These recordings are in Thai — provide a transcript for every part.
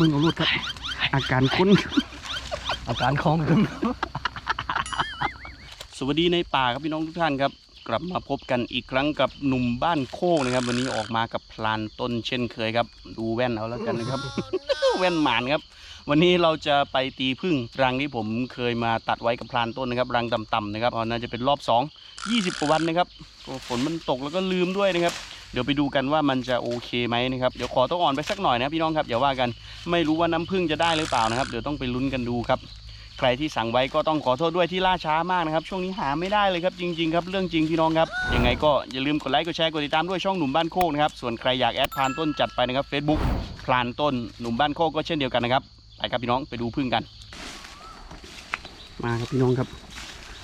เบิ่งเอารถครับ อาการคุ้น อาการคล้องขึ้นสวัสดีในป่าครับพี่น้องทุกท่านครับ กลับมาพบกันอีกครั้งกับหนุ่มบ้านโคกนะครับ วันนี้ออกมากับพลานต้นเช่นเคยครับ ดูแว่นเอาแล้วกันนะครับ แว่นหมานครับ วันนี้เราจะไปตีพึ่งรังที่ผมเคยมาตัดไว้กับพลานต้นนะครับ รังต่ำๆนะครับอ๋อน่าจะเป็นรอบ 2 20กว่าวันนะครับฝนมันตกแล้วก็ลืมด้วยนะครับ เดี๋ยวไปดูกันว่ามันจะโอเคไหมนะครับ เดี๋ยวขอตัวอ่อนไปสักหน่อยนะพี่น้องครับอย่าว่ากัน ไม่รู้ว่าน้ำพึ่งจะได้หรือเปล่านะครับ เดี๋ยวต้องไปลุ้นกันดูครับ ใครที่สั่งไว้ก็ต้องขอโทษด้วยที่ล่าช้ามากนะครับ ช่วงนี้หาไม่ได้เลยครับจริงๆครับเรื่องจริงพี่น้องครับ ยังไงก็อย่าลืมกดไลค์กดแชร์กดติดตามด้วยช่องหนุ่มบ้านโคกนะครับ ส่วนใครอยากแอดพลานต้นจัดไปนะครับ Facebook พลานต้นหนุ่มบ้านโคกก็เช่นเดียวกันนะครับ ไปครับพี่น้องไปดูพึ่งกัน มาครับพี่น้องครับ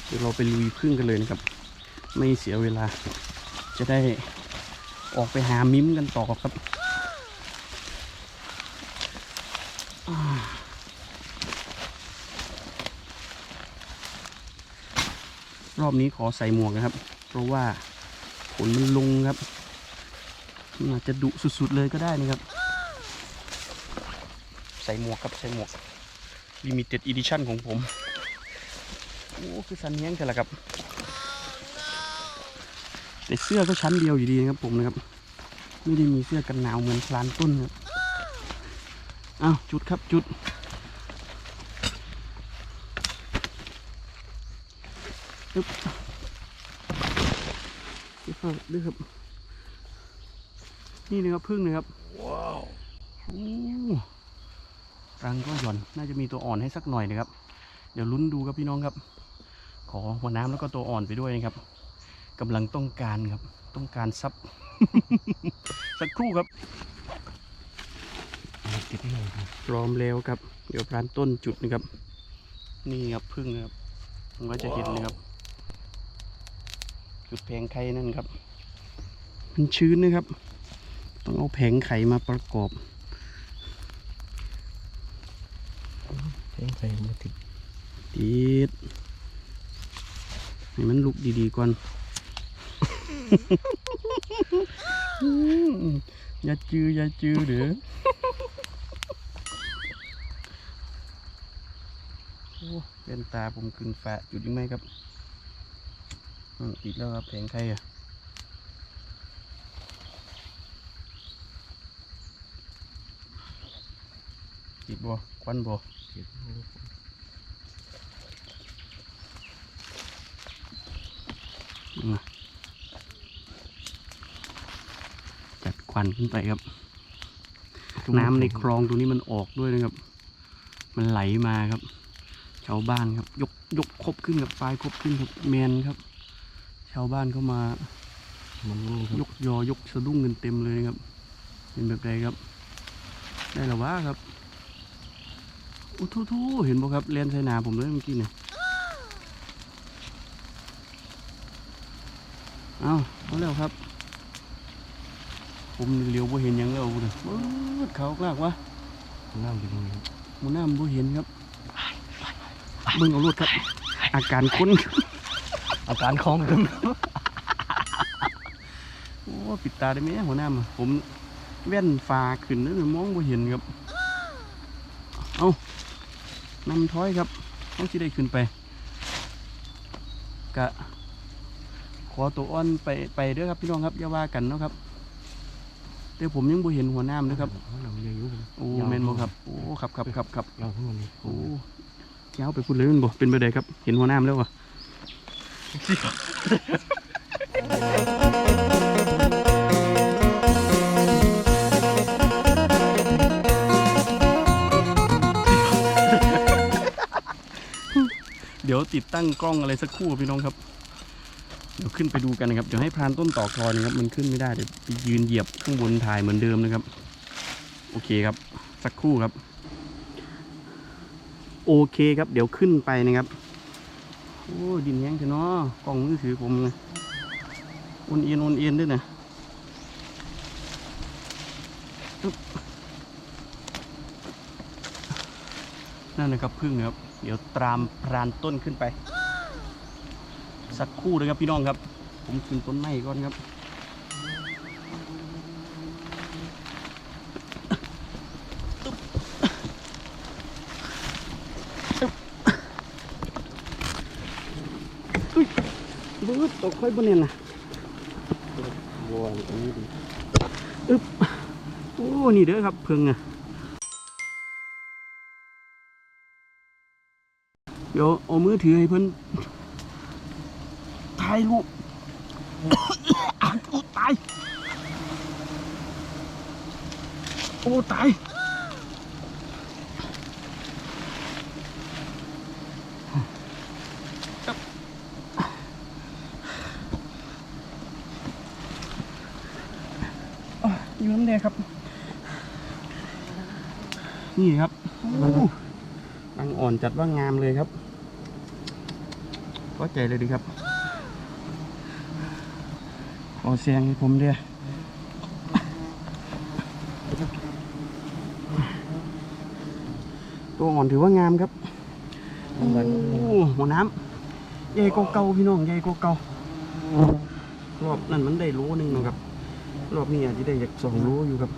เดี๋ยวเราไปลุยพึ่งกันเลยนะครับ ไม่เสียเวลาจะได้ ออกไปหามิ้มกันต่อครับอรอบนี้ขอใส่หมวกนะครับ เพราะว่าฝนมันลงครับอาจจะดุสุดๆเลยก็ได้นะครับ ใส่หมวกครับใส่หมวก Limited Edition ของผม โอ้ คือสันเฮียงแต่ละครับ แต่เสื้อก็ชั้นเดียวอยู่ดีนะครับผมนะครับ ไม่ได้มีเสื้อกันหนาวเหมือนพลานต้นครับอ้าวจุดครับจุด อึ๊บเก็บผ้าด้วยครับ นี่นะครับพึ่งนะครับ ว้าวรังก็หย่อน น่าจะมีตัวอ่อนให้สักหน่อยนะครับ เดี๋ยวลุ้นดูครับพี่น้องครับ ขอหัวน้ำแล้วก็ตัวอ่อนไปด้วยนะครับ กำลังต้องการครับ ต้องการซับสักครู่ครับติดไม่ลงพร้อมแล้วครับ เดี๋ยวพรานต้นจุดนะครับ นี่ครับพึ่งนะครับผมก็จะเห็นนะครับ จุดแผงไข่นั่นครับ มันชื้นนะครับ ต้องเอาแผงไข่มาประกอบเพลงใส่มาติดติดให้มันลุกดีๆก่อน อย่าจืออย่าจือเด้อโอ้เป็นตาผมขึ้นฟ้าจุดยังไงครับอืมติดแล้วครับแผงไข่อะติดบ่ควันบ่ติด จัดควันขึ้นไปครับ น้ำในคลองตรงนี้มันออกด้วยนะครับ มันไหลมาครับ ชาวบ้านครับ ยกยกครบขึ้นกับปลายครบขึ้นครับแมนครับ ชาวบ้านเข้ามามันนี่คยรับกยอยกสะดุ้งกันเต็มเลยนะครับ เป็นแบบไรครับ ได้หรอวะครับโอ้ทู่ๆเห็นบ่ครับเลียนใส่หนาผมเลยเมื่อกี้เนี่ยเอาเอาแล้วครับ ผมเลี้ยวบ่เห็นหยังแล้วเลยเบิดเขากลากวะน้ำอยู่ตรงนี้ครับหมูน้ำบ่เห็นครับเบิ่งเอารถครับ อาการค้นอาการคล้องขึ้นโอ้ปิดตาได้ไหมหัวหน้ามาผมแว่นฟ้าขึ้นแล้วมองบ่เห็นครับ เอานำท้อยครับต้องที่ได้ขึ้นไปกะขอตัวอ้อนไปไปเด้อครับพี่น้องครับอย่าว่ากันเนาะครับ แต่ผมยังบ่เห็นหัวหน้ำนะครับเขานำเยอะอยู่ผมโอ้แม่นบ่ครับโอ้ครับครับครับครับเราทั้งหมดนี้โอ้ยาวไปพูดเลยมันบ่เป็นไปได้ครับ เห็นหัวหน้ำแล้ววะเดี๋ยวติดตั้งกล้องอะไรสักครู่พี่น้องครับเดี๋ยวขึ้นไปดูกันนะครับเดี๋ยวให้พรานต้นต่อคลอยนะครับมันขึ้นไม่ได้เดี๋ยวไปยืนเหยียบข้างบนถ่ายเหมือนเดิมนะครับ โอเคครับ สักครู่ครับ โอเคครับ เดี๋ยวขึ้นไปนะครับโอ้ดินแห้งจะเนาะกล้องมือถือผมนะโอนเอียนโอนเอียนด้วยนะนั่นนะครับพึ่งครับ เดี๋ยวตามพรานต้นขึ้นไป สักคู่นะครับพี่น้องครับ ผมขึ้นต้นไม้ก่อนครับบึ้ดตกค่อยบนเนี่ยนะบวตรงนี้ดีอึ๊บโอ้ นี่เด้อครับเพิงอะเดี๋ยวเอามือถือให้เพื่อน ถ่ายรูปอ่านโอ้ตาย โอ้ตายอยู่น้ำแดงครับ นี่ครับโอ้รังอ่อนจัดว่างามเลยครับก็ใจเลยดีครับ ขอเสียงให้ผมเดียตัวอ่อนถือว่างามครับโอ้หัวน้ำใหญ่กว่าเก่าพี่น้องใหญ่กว่าเก่ารอบนั้นมันได้โลหนึงเนาะครับ รอบนี้อาจจะได้จากสองโลอยู่ครับ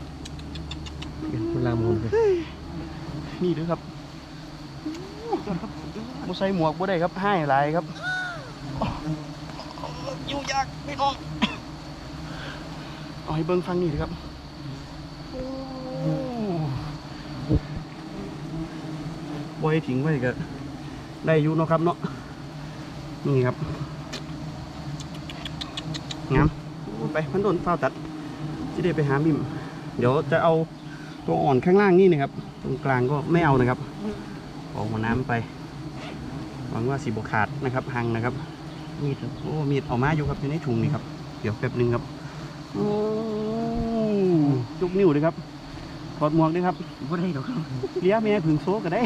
เป็นเวลาหมดเลยนี่เด้อครับบ่ใส่หมวกบ่ได้ครับให้หลายครับ อยู่ยากพี่น้อง เอาให้เบิ่งฟังนี่เด้อครับโอ้บ่ให้ทิ้งไว้ก็ได้อยู่เนาะครับเนาะนี่ครับงามไปพันโดนฟ้าวตัดจะได้ไปหาบิมเดี๋ยวจะเอาตัวอ่อนข้างล่างนี่นะครับ ตรงกลางก็ไม่เอานะครับเอาหัวน้ำไปหวังว่าสีบขาดนะครับหังนะครับมีดครับโอ้มีดเอามาอยู่ครับอยู่ในถุงนี่ครับเดี๋ยวแป๊บหนึงครับ โอ้ยกนิ้วเลยครับถอดหมวกด้วยครับบ่ได้ดอกครับเลี้ยแม่ผึ่งโซก็ได้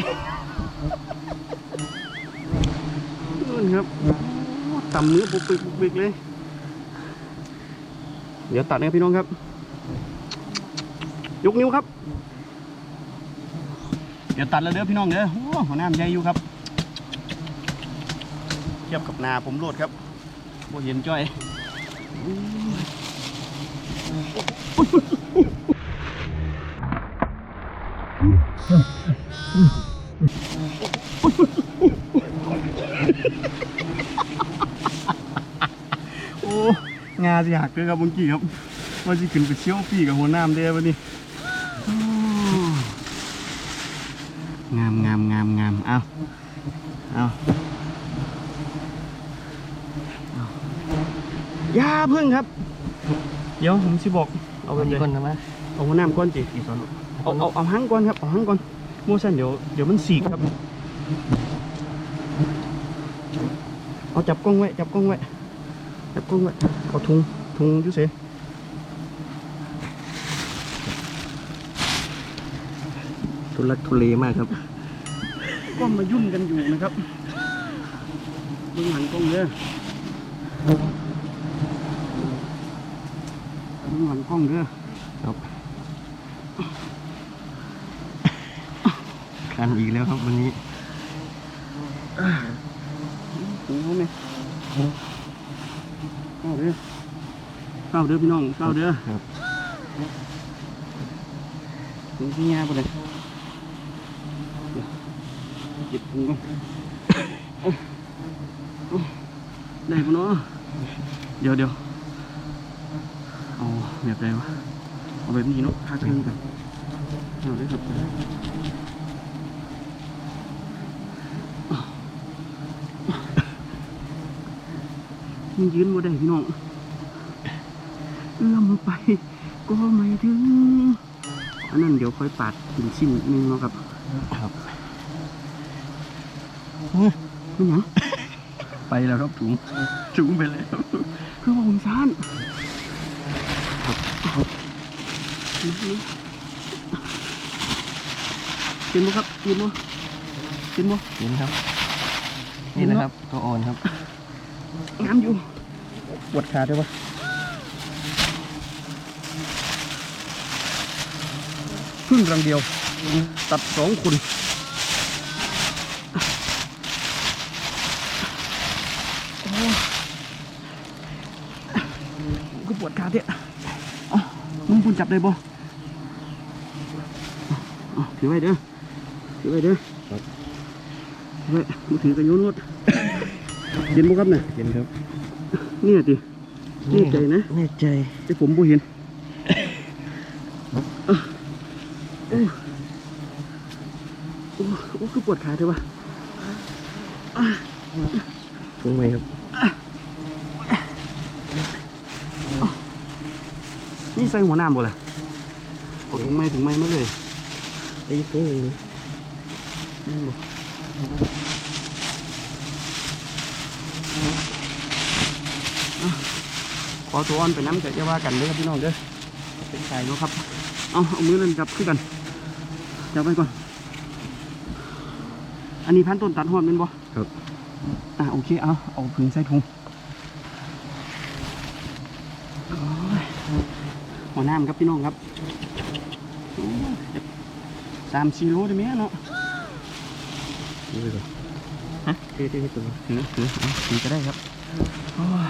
นู่นครับต่ำเนื้อปุกปิกปุกปิกเลย เดี๋ยวตัดนะครับพี่น้องครับ ยกนิ้วครับ เดี๋ยวตัดแล้วเด้อพี่น้องเด้อโอ้หัวหน้ามันใหญ่อยู่ครับ เทียบกับนาผมโลดครับบ่เห็นจ้อย โอ้งาสิหักเลยครับเมื่อกี้ครับว่าจะขึ้นไปเชี่ยวปีกับหัวน้ามเด้อวันนี้งามงามงามงามเอาเอาอย่าพิ่งครับ เดี๋ยวผมสิบอก เอาเอาไปแบบเลนี้ยก่อนนะมั้ยเอาหัวหน้ามก้อนจีอีกสองเอาเอาเอาหางก่อนครับเอาหางก่อนโมชันเดี๋ยวเดี๋ยวมันสีกครับ เอาจับกล้องไว้จับกล้องไว้จับกล้องไว้เอาทุงทุงอยุ่เสทุลักทุเลมากครับก็มายุ่นกันอยู่นะครับเบื้องหลังกล้องเด้อเบื้อง หลังกล้องเด้อครับคันอีกแล้วครับวันนี้โอ้โหมเข้าเด้อเข้าเด้อพี่น้องเข้าเด้อครับถึงที่งาไปเลยเดี๋ยวเก็บถุงก่อนโอ้โอ้ได้ปะเนาะเดี๋ยวเดี๋ยว แบบไรวะเอาแบบนี้เนาะคักนี้กันเอาได้ครับมันยืนบ่ได้พี่น้องเอื้อมไป ก็ไม่ถึงอันนั้นเดี๋ยวค่อยปาดกินชิ้นนึงเนาะครับ ครับไม่หยังไปแล้วครับถุงจุงไปแล้วคือว่าผมซ่าน กินบ่ครับกินบ่กินบ่เห็นครับ นี่นะครับตัวอ่อนครับน้ำอยู่ปวดขาด้วยปะพึ่งรังเดียว ตัดสองคนโอ้ก็ปวดขาเถอะอ๋อมึงคุณจับ ได้บ่อ๋อถือไว้เด้อถือไว้เด้อครับถือไว้มือถือกันโยนรถเย็นบ่ครับเนี่ยเห็นครับเนี่ยดิแน่ใจนะแน่ใจไอ้ผมบ่เห็นอะโอ้โอ้โอ้คือปวดขาเถอะวะถุงไหมครับนี่ใส่หัวน้ำบ่ล่ะก ดถุงไม้ถุงไม้มาเลยไอ้ถุงหนึ่งนี่บ่อะขอตัวอ่อนไปน้ำเกิดจะว่ากันเด้อครับพี่น้องเด้อเป็นสายเนาะครับ เอาเอามือนั่นจับขึ้นกันจับไปก่อน อันนี้พันต้นตัดหอดเป็นบ่ครับอะโอเคเอาเอาผึ่งใส่ถุงโอ้ยหัวน้ำครับพี่น้องครับโอ้ย สามสี่โลได้ไหมเนาะนี่ไปก่อนฮะเท่ๆให้ตัวถือถือเอาถือก็ได้ครับโอ้ย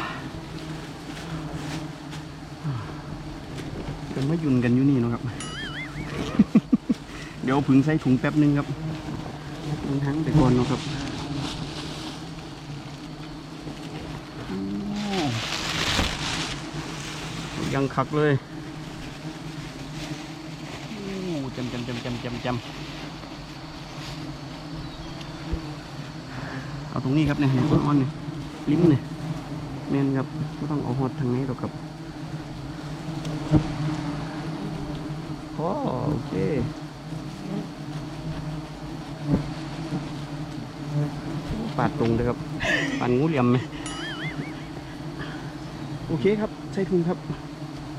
กันมายุ่นกันอยู่นี่เนาะครับ เดี๋ยวเอาผึ่งใส่ถุงแป๊บนึงครับลงทั้งไปก่อนเนาะครับโอ้ยังคักเลยโอ้จำจำ จำเอาตรงนี้ครับเนี่ยในต้นอ้อนเนี่ยลิ้มเนี่ยแม่นครับก็ต้องเอาหดทางนี้หรอกครับโอ้โอเคปาดตรงเลยครับปาดงูเหลี่ยมไหมโอเคครับ ใช้ถุงครับ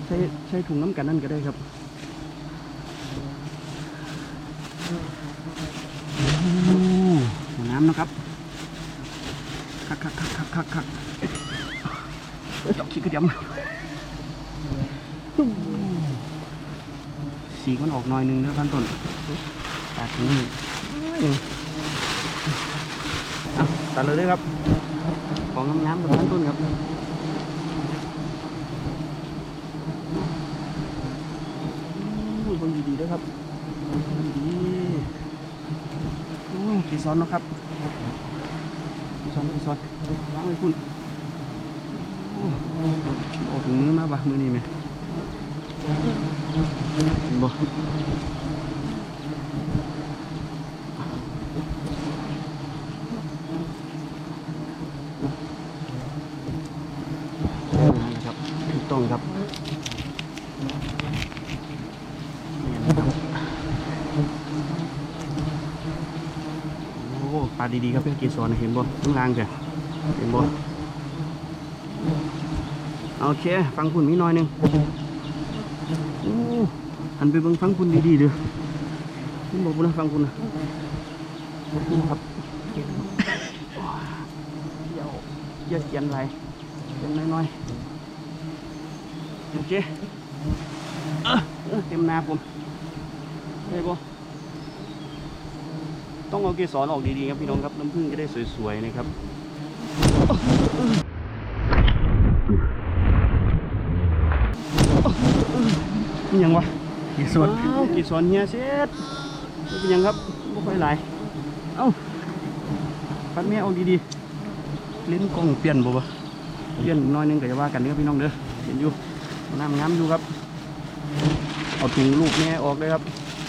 ใช้ใช้ถุงน้ำกันนั่นก็ได้ครับโอ้ น้ำนะครับคักคักคักคักคักคักดอกขี้กระเดียมสีมันออกหน่อยหนึงนะพันต้นปาดนี้อะตัดเลยเลยครับ ของน้ำๆกับพันต้นครับดูดีๆด้วยครับคนดีโอ้ย กี่ซ้อนนะครับกี่ซ้อนกี่ซ้อนล้างไว้คุณโอ้ถุงมือมาปะมือนี่ไหมบ่นั่นแหละครับถูกต้องครับ โอ้ปลาดีๆครับเพื่อนกีสอนเห็นบ่ข้างล่างจ้ะเห็นบ่โอเค ฟังคุณมีหน้อยหนึงโอ้หันไปเบิ่งฟังคุณดีๆเด้อเห็นบ่บุญนะฟังคุณนะครับเดี๋ยวเยอะเขียนไรเขียนน้อยๆโอเคเออเอเต็มหนาผมได้บ่ ต้องเอาเกสรออกดีๆครับพี่น้องครับน้ำผึ้งจะได้สวยๆนะครับนี่ยังวะยี่สดอ้าวเกสรเฮียเสร็จนี่เป็นยังครับไม่ค่อยหลายเอ้าปัดแม่เอาดีๆเล่นกล้องเปลี่ยนบ่วะเปลี่ยนน้อยหนึงก็จะว่ากันเด้อพี่น้องเด้อเห็นอยู่น้ำงามอยู่ครับ เอาถุงลูกแม่ออกเลยครับ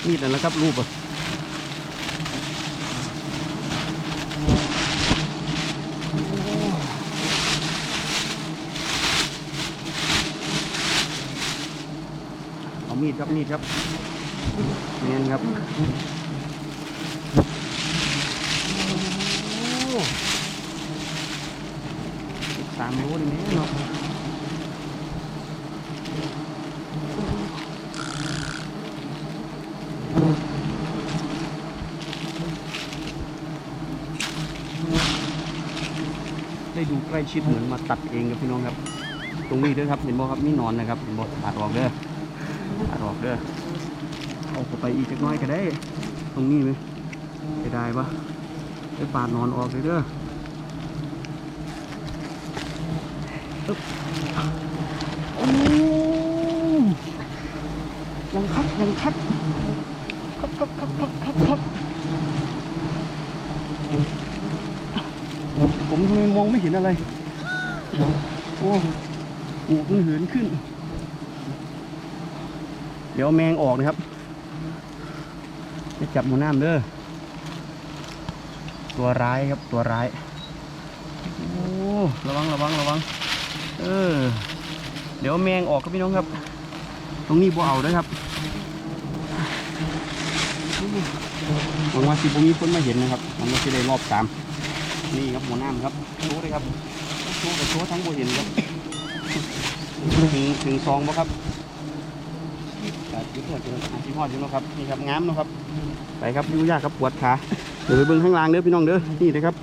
มีดนั่นแหละครับรูปอะ มีดครับมีดครับเนียนครับสามโลเลยแม่เนาะได้ดูใกล้ชิดเหมือนมาตัดเองครับพี่น้องครับ ตรงนี้ด้วยครับเห็นบ่ครับมีนอนนะครับเห็นบ่ตัดออกเด้อ ออกเด้อเอาเข้าไปอีกจักน้อยก็ได้ ตรงนี้ไหมจะได้ปะไปปาดนอนออกเลยเด้อโอ้ยังคักยังคักคักคักคักคักคักคักผมทำไมมองไม่เห็นอะไร โอ้ปูมันเหินขึ้น เดี๋ยวแมงออกนะครับ จะจับหมูน้ำเด้อ ตัวร้ายครับตัวร้าย โอ้ระวังระวังระวัง เออ เดี๋ยวแมงออกครับพี่น้องครับ ตรงนี้บ่เอาด้วยครับหวังว่าสิบ่มีคนมาเห็นนะครับหวังว่าสิได้รอบสามนี่ครับหมูน้ำครับโชว์เลยครับโชว์กับโชว์ทั้งบ่เห็นครับ ถึงถึงซองบ่ครับ ครับยี่ห้ออยู่นะครับยี่ห้ออยู่นะครับนี่ครับงามเนาะครับไปครับยุ่งยากครับปวดขาเดี๋ยวไปเบิ่งข้างล่างเด้อพี่น้องเด้อนี่เลยครับ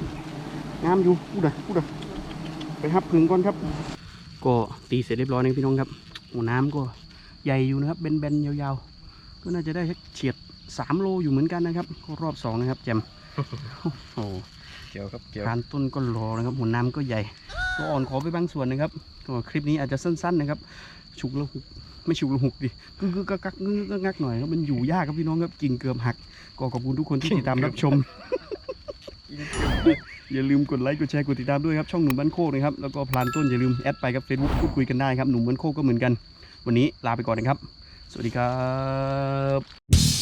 งามอยู่พูดอะพูดอะไปหับพึ่งก่อนครับ ก็ตีเสร็จเรียบร้อยนะพี่น้องครับโอ้น้ำก็ใหญ่อยู่นะครับเบนๆยาวๆ ก็น่าจะได้สักเฉียดสามโลอยู่เหมือนกันนะครับก็รอบสองนะครับแจมโอ้โหเกี่ยวครับเกี่ยวทานต้นก็รอนะครับหัวน้ำก็ใหญ่ ก็อ่อนขอไปบางส่วนนะครับก็คลิปนี้อาจจะสั้น ๆนะครับ ฉุกแล้วหุก ไม่ฉุกแล้วหุกดิกึกกึกกักกักกึกกึกกักกักหน่อยครับมันอยู่ยากครับพี่น้องครับกิ่งเกือบหักก็ขอบคุณทุกคนที่ติดตามรับชม อย่าลืมกดไลค์กดแชร์กดติดตามด้วยครับช่องหนุ่มบ้านโคกนะครับแล้วก็พลานต้นอย่าลืมแอดไปครับเฟซบุ๊กพูดคุยกันได้ครับหนุ่มบ้านโคกก็เหมือนกัน วันนี้ลาไปก่อนนะครับ สวัสดีครับ